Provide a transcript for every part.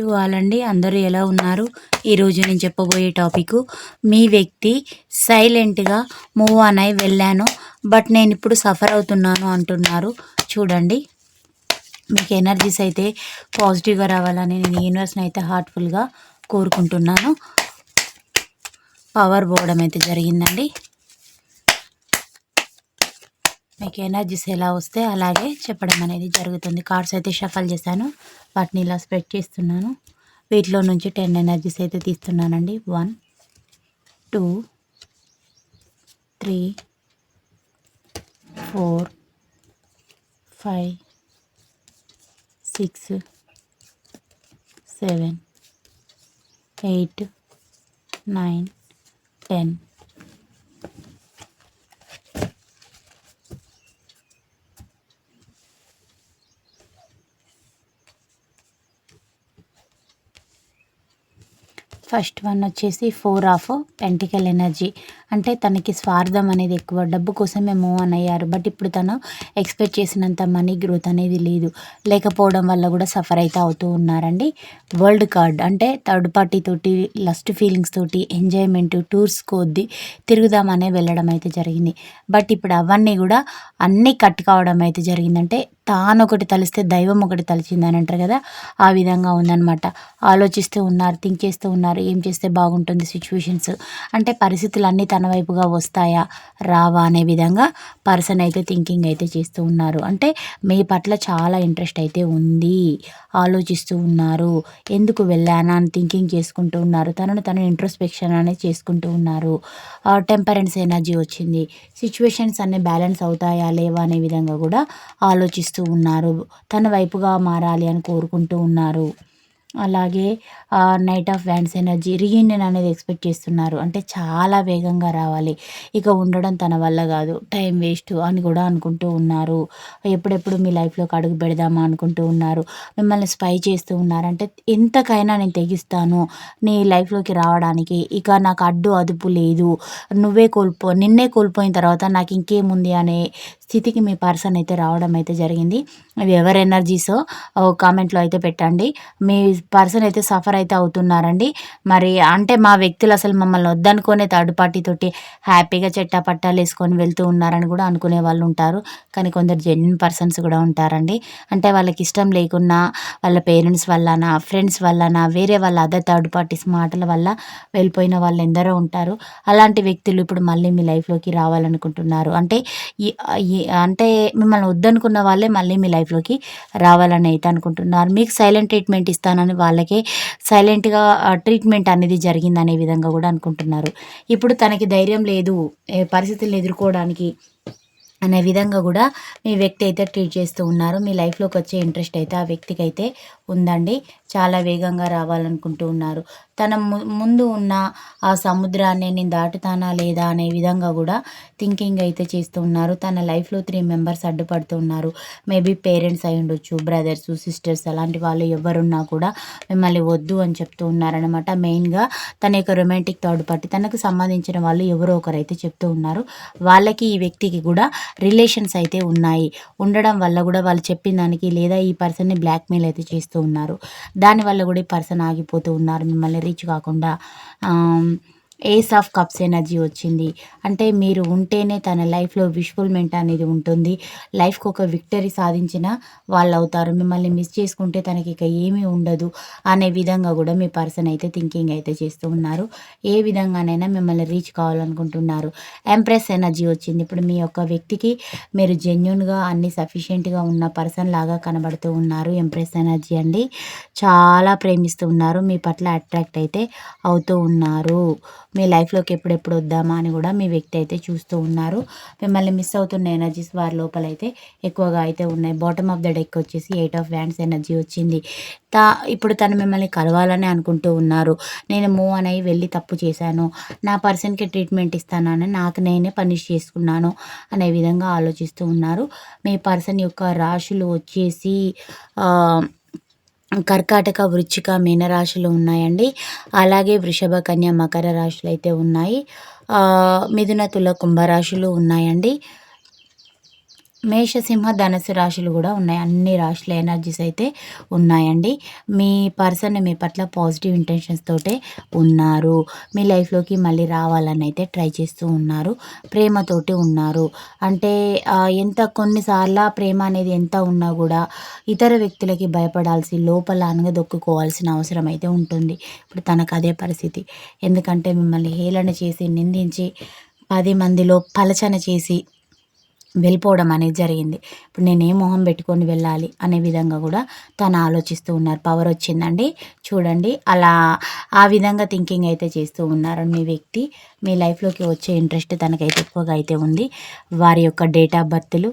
To all అండి అందరూ ఎలా ఉన్నారు? ఈరోజు నేను చెప్పబోయే టాపిక్ మీ వ్యక్తి సైలెంట్గా మూవ్ ఆన్ అయి వెళ్ళాను బట్ నేను ఇప్పుడు సఫర్ అవుతున్నాను అంటున్నారు. చూడండి. మీకు ఎనర్జీస్ అయితే పాజిటివ్గా రావాలని నేను యూనివర్స్ని అయితే హార్ట్ఫుల్గా కోరుకుంటున్నాను. పవర్ పోవడం అయితే జరిగిందండి. మీకు ఎనర్జీస్ ఎలా వస్తే అలాగే చెప్పడం అనేది జరుగుతుంది. కార్డ్స్ అయితే షఫల్ చేశాను. వాటిని ఇలా స్ప్రెడ్ చేస్తున్నాను. వీటిలో నుంచి టెన్ ఎనర్జీస్ అయితే తీస్తున్నానండి. One two three four five six seven eight nine ten first one వచ్చేసి ఫోర్ ఆఫ్ పెంటికల్ ఎనర్జీ. అంటే తనకి స్వార్థం అనేది ఎక్కువ. డబ్బు కోసమే మూవ్ ఆన్ అయ్యారు. బట్ ఇప్పుడు తను ఎక్స్పెక్ట్ చేసినంత మనీ గ్రోత్ అనేది లేదు. లేకపోవడం వల్ల కూడా సఫర్ అయితే అవుతూ ఉన్నారండి. వరల్డ్ కార్డ్ అంటే థర్డ్ పార్టీ తోటి లస్ట్ ఫీలింగ్స్ తోటి ఎంజాయ్మెంట్ టూర్స్ కొద్ది తిరుగుదామనే వెళ్ళడం అయితే జరిగింది. బట్ ఇప్పుడు అవన్నీ కూడా అన్నీ కట్ కావడం అయితే జరిగిందంటే తాను ఒకటి తలిస్తే దైవం ఒకటి తలిచిందని అంటారు కదా ఆ విధంగా ఉందన్నమాట. ఆలోచిస్తూ ఉన్నారు థింక్ చేస్తూ ఉన్నారు ఏం చేస్తే బాగుంటుంది సిచ్యువేషన్స్. అంటే పరిస్థితులు అన్నీ తన తన వైపుగా వస్తాయా రావా అనే విధంగా పర్సన్ అయితే థింకింగ్ అయితే చేస్తూ ఉన్నారు. అంటే మీ పట్ల చాలా ఇంట్రెస్ట్ అయితే ఉంది ఆలోచిస్తూ ఉన్నారు. ఎందుకు వెళ్ళానా అని థింకింగ్ చేసుకుంటూ ఉన్నారు. తనను తను ఇంట్రోస్పెక్షన్ అనేది చేసుకుంటూ ఉన్నారు. టెంపరెన్స్ ఎనర్జీ వచ్చింది. సిచ్యువేషన్స్ అన్నీ బ్యాలెన్స్ అవుతాయా లేవా అనే విధంగా కూడా ఆలోచిస్తూ ఉన్నారు. తన వైపుగా మారాలి అని కోరుకుంటూ ఉన్నారు. అలాగే knight of wands energy reunion అనేది ఎక్స్పెక్ట్ చేస్తున్నారు. అంటే చాలా వేగంగా రావాలి. ఇక ఉండడం తన వల్ల కాదు. టైం వేస్ట్ అని కూడా అనుకుంటూ ఉన్నారు. ఎప్పుడెప్పుడు మీ లైఫ్లోకి అడుగు పెడదామా అనుకుంటూ ఉన్నారు. మిమ్మల్ని స్పై చేస్తూ ఉన్నారంటే ఎంతకైనా నేను తెగిస్తాను. నీ లైఫ్లోకి రావడానికి. ఇక నాకు అడ్డు అదుపు లేదు. నువ్వే కోల్పో నిన్నే కోల్పోయిన తర్వాత నాకు ఇంకేముంది అనే స్థితికి మీ పర్సన్ అయితే రావడం అయితే జరిగింది. అవి ఎవరి ఎనర్జీసో కామెంట్లో అయితే పెట్టండి. మీ పర్సన్ అయితే సఫర్ అయితే అవుతున్నారండి. మరి అంటే మా వ్యక్తులు అసలు మమ్మల్ని వద్దనుకునే థర్డ్ పార్టీ తోటి హ్యాపీగా చెట్టా పట్టాలు వేసుకొని వెళ్తూ ఉన్నారని కూడా అనుకునే వాళ్ళు ఉంటారు. కానీ కొందరు జెన్యున్ పర్సన్స్ కూడా ఉంటారండి. అంటే వాళ్ళకి ఇష్టం లేకున్నా వాళ్ళ పేరెంట్స్ వల్లనా ఫ్రెండ్స్ వల్లనా వేరే వాళ్ళ అదర్ థర్డ్ పార్టీస్ మాటల వల్ల వెళ్ళిపోయిన వాళ్ళు ఎందరో ఉంటారు. అలాంటి వ్యక్తులు ఇప్పుడు మళ్ళీ మీ లైఫ్లోకి రావాలనుకుంటున్నారు. అంటే అంటే మిమ్మల్ని వద్దనుకున్న వాళ్ళే మళ్ళీ మీ లైఫ్లోకి రావాలని అయితే అనుకుంటున్నారు. మీకు సైలెంట్ ట్రీట్మెంట్ ఇస్తానని వాళ్ళకే సైలెంట్గా ట్రీట్మెంట్ అనేది జరిగిందనే విధంగా కూడా అనుకుంటున్నారు. ఇప్పుడు తనకి ధైర్యం లేదు పరిస్థితులను ఎదుర్కోవడానికి అనే విధంగా కూడా మీ వ్యక్తి అయితే ట్రీట్ చేస్తూ ఉన్నారు. మీ లైఫ్లోకి వచ్చే ఇంట్రెస్ట్ అయితే ఆ వ్యక్తికి అయితే ఉందండి. చాలా వేగంగా రావాలనుకుంటూ ఉన్నారు. తన ముందు ఉన్న ఆ సముద్రాన్ని నేను దాటుతానా లేదా అనే విధంగా కూడా థింకింగ్ అయితే చేస్తూ ఉన్నారు. తన లైఫ్లో త్రీ మెంబర్స్ అడ్డుపడుతూ ఉన్నారు. మేబీ పేరెంట్స్ అయి ఉండొచ్చు బ్రదర్స్ సిస్టర్స్ అలాంటి వాళ్ళు ఎవరున్నా కూడా మిమ్మల్ని వద్దు అని చెప్తూ ఉన్నారనమాట మెయిన్గా తన యొక్క రొమాంటిక్ థర్డ్ పార్టీ తనకు సంబంధించిన వాళ్ళు ఎవరో ఒకరు అయితే చెప్తూ ఉన్నారు. వాళ్ళకి ఈ వ్యక్తికి కూడా రిలేషన్స్ అయితే ఉన్నాయి. ఉండడం వల్ల కూడా వాళ్ళు చెప్పిన దానికి లేదా ఈ పర్సన్ని బ్లాక్మెయిల్ అయితే చేస్తూ ఉన్నారు. దానివల్ల కూడా ఈ పర్సన్ ఆగిపోతూ ఉన్నారు. మిమ్మల్ని రీచ్ కాకుండా ఏస్ ఆఫ్ కప్స్ ఎనర్జీ వచ్చింది. అంటే మీరు ఉంటేనే తన లైఫ్లో విష్ఫుల్మెంట్ అనేది ఉంటుంది. లైఫ్కి ఒక విక్టరీ సాధించిన వాళ్ళు అవుతారు మిమ్మల్ని మిస్ చేసుకుంటే తనకి ఇక ఏమీ ఉండదు అనే విధంగా కూడా మీ పర్సన్ అయితే థింకింగ్ అయితే చేస్తూ ఉన్నారు. ఏ విధంగానైనా మిమ్మల్ని రీచ్ కావాలనుకుంటున్నారు. ఎంప్రెస్ ఎనర్జీ వచ్చింది. ఇప్పుడు మీ యొక్క వ్యక్తికి మీరు జెన్యున్గా అన్ని సఫిషియెంట్గా ఉన్న పర్సన్ లాగా కనబడుతూ ఉన్నారు. ఎంప్రెస్ ఎనర్జీ అండి. చాలా ప్రేమిస్తూ ఉన్నారు. మీ పట్ల అట్రాక్ట్ అయితే అవుతూ ఉన్నారు. మీ లైఫ్లోకి ఎప్పుడెప్పుడు వద్దామా అని కూడా మీ వ్యక్తి అయితే చూస్తూ ఉన్నారు. మిమ్మల్ని మిస్ అవుతున్న ఎనర్జీస్ వారి లోపల అయితే ఎక్కువగా అయితే ఉన్నాయి. బాటమ్ ఆఫ్ ద డెక్ వచ్చేసి ఎయిట్ ఆఫ్ వ్యాండ్స్ ఎనర్జీ వచ్చింది. తా ఇప్పుడు తను మిమ్మల్ని కలవాలని అనుకుంటూ ఉన్నారు. నేను మూవ్ అని వెళ్ళి తప్పు చేశాను. నా పర్సన్కి ట్రీట్మెంట్ ఇస్తానని నాకు నేనే పనిష్ చేసుకున్నాను అనే విధంగా ఆలోచిస్తూ ఉన్నారు. మీ పర్సన్ యొక్క రాశులు వచ్చేసి కర్కాటక వృచ్చిక మీనరాశులు ఉన్నాయండి. అలాగే వృషభ కన్య మకర రాశులు అయితే ఉన్నాయి మిథున తుల కుంభరాశులు ఉన్నాయండి. మేషసింహ ధనుసు రాశులు కూడా ఉన్నాయి. అన్ని రాశుల ఎనర్జీస్ అయితే ఉన్నాయండి. మీ పర్సన్ మీ పట్ల పాజిటివ్ ఇంటెన్షన్స్ తోటే ఉన్నారు. మీ లైఫ్లోకి మళ్ళీ రావాలని అయితే ట్రై చేస్తూ ఉన్నారు. ప్రేమతోటి ఉన్నారు. అంటే ఎంత కొన్నిసార్లు ప్రేమ అనేది ఎంత ఉన్నా కూడా ఇతర వ్యక్తులకి భయపడాల్సి లోపల అనగదొక్కుకోవాల్సిన అవసరం అయితే ఉంటుంది. ఇప్పుడు తనకు అదే పరిస్థితి. ఎందుకంటే మిమ్మల్ని హేళన చేసి నిందించి పది మందిలో పలచన చేసి వెళ్ళిపోవడం అనేది జరిగింది. ఇప్పుడు నేను ఏ మొహం పెట్టుకొని వెళ్ళాలి అనే విధంగా కూడా తను ఆలోచిస్తూ ఉన్నారు. పవర్ వచ్చిందండి. చూడండి అలా ఆ విధంగా థింకింగ్ అయితే చేస్తూ ఉన్నారు. మీ వ్యక్తి మీ లైఫ్లోకి వచ్చే ఇంట్రెస్ట్ తనకైతే ఎక్కువగా అయితే ఉంది. వారి యొక్క date of బర్త్లు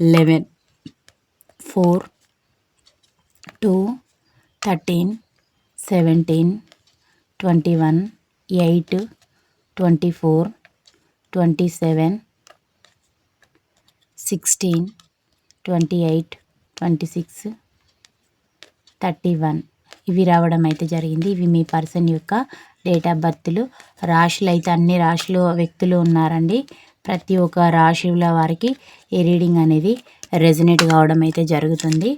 eleven four two thirteen seventeen twenty one eight twenty four twenty seven sixteen twenty eight twenty six thirty one ఇవి రావడం అయితే జరిగింది. ఇవి మీ పర్సన్ యొక్క డేట్ ఆఫ్ బర్త్లు. రాశులు అయితే అన్ని రాశులు వ్యక్తులు ఉన్నారండి. ప్రతి ఒక్క రాశుల వారికి ఈ రీడింగ్ అనేది రెజినేట్ కావడం అయితే జరుగుతుంది.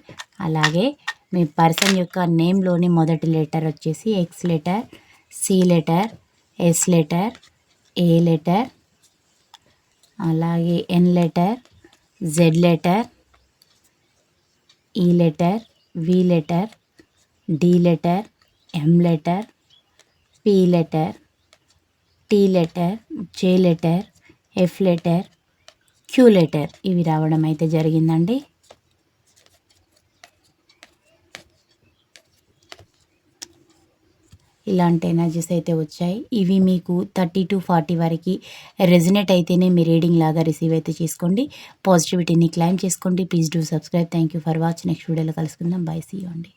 అలాగే మీ పర్సన్ యొక్క నేమ్లోని మొదటి లెటర్ వచ్చేసి X letter C letter S letter A letter అలాగే N letter Z letter E letter V letter D letter M letter P letter T letter J letter F letter Q letter ఇవి రావడం అయితే జరిగిందండి. ఇలాంటి energies అయితే వచ్చాయి. ఇవి మీకు థర్టీ టు ఫార్టీ వరకు రెజినేట్ అయితేనే మీ రీడింగ్ లాగా రిసీవ్ అయితే చేసుకోండి. పాజిటివిటీని క్లైమ్ చేసుకోండి. Please do subscribe thank you for watch next వీడియోలో కలుసుకుందాం. బై సీ అండి.